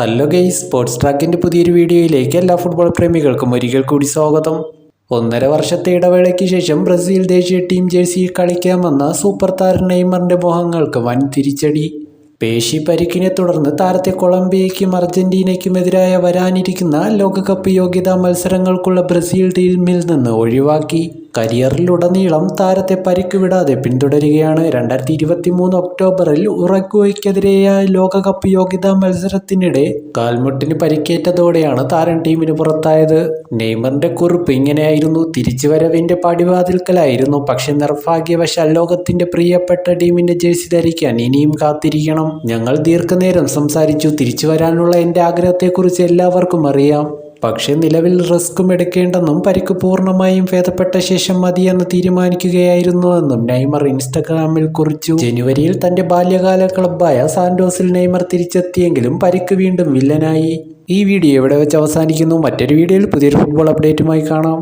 Hello guys sports ട്രാക്കിന്റെ പുതിയൊരു വീഡിയോയിലേക്ക് എല്ലാ ഫുട്ബോൾ പ്രേമികൾക്കും ഒരിക്കൽ കൂടി സ്വാഗതം. ഒന്നര വർഷത്തെ ഇടവേളയ്ക്ക് ശേഷം ബ്രസീൽ ദേശീയ ടീം ജേഴ്സിയിൽ കളിക്കാമെന്ന സൂപ്പർ താരം നെയ്മറിന്റെ മോഹങ്ങൾക്ക് വൻ തിരിച്ചടി. പേശി പരിക്കിനെ തുടർന്ന് താരത്തെ കൊളംബിയയ്ക്കും അർജന്റീനയ്ക്കുമെതിരായ വരാനിരിക്കുന്ന ലോകകപ്പ് യോഗ്യതാ മത്സരങ്ങൾക്കുള്ള ബ്രസീൽ ടീമിൽ നിന്ന് ഒഴിവാക്കി. കരിയറിലുടനീളം താരത്തെ പരിക്കുവിടാതെ പിന്തുടരുകയാണ്. രണ്ടായിരത്തി ഇരുപത്തി മൂന്ന് ഒക്ടോബറിൽ ഉറഗ്വയ്ക്കെതിരെയായ ലോകകപ്പ് യോഗ്യതാ മത്സരത്തിനിടെ കാൽമുട്ടിന് പരിക്കേറ്റതോടെയാണ് താരം ടീമിന് പുറത്തായത്. നെയ്മറിന്റെ കുറിപ്പ് ഇങ്ങനെയായിരുന്നു. തിരിച്ചുവരവിന്റെ പടിവാതിൽക്കലായിരുന്നു. പക്ഷെ നിർഭാഗ്യവശാൽ ലോകത്തിന്റെ പ്രിയപ്പെട്ട ടീമിന്റെ ജേഴ്സി ധരിക്കാൻ ഇനിയും കാത്തിരിക്കണം. ഞങ്ങൾ ദീർഘനേരം സംസാരിച്ചു. തിരിച്ചു വരാനുള്ള എന്റെ ആഗ്രഹത്തെക്കുറിച്ച് എല്ലാവർക്കും അറിയാം. പക്ഷേ നിലവിൽ റിസ്ക്കും എടുക്കേണ്ടെന്നും പരിക്ക് പൂർണമായും ഭേദപ്പെട്ട ശേഷം മതിയെന്ന് തീരുമാനിക്കുകയായിരുന്നുവെന്നും നെയ്മർ ഇൻസ്റ്റഗ്രാമിൽ കുറിച്ചു. ജനുവരിയിൽ തന്റെ ബാല്യകാല ക്ലബ്ബായ സാന്റോസിൽ നെയ്മർ തിരിച്ചെത്തിയെങ്കിലും പരിക്ക് വീണ്ടും വില്ലനായി. ഈ വീഡിയോ ഇവിടെ വെച്ച് അവസാനിക്കുന്നു. മറ്റൊരു വീഡിയോയിൽ പുതിയൊരു ഫുട്ബോൾ അപ്ഡേറ്റുമായി കാണാം.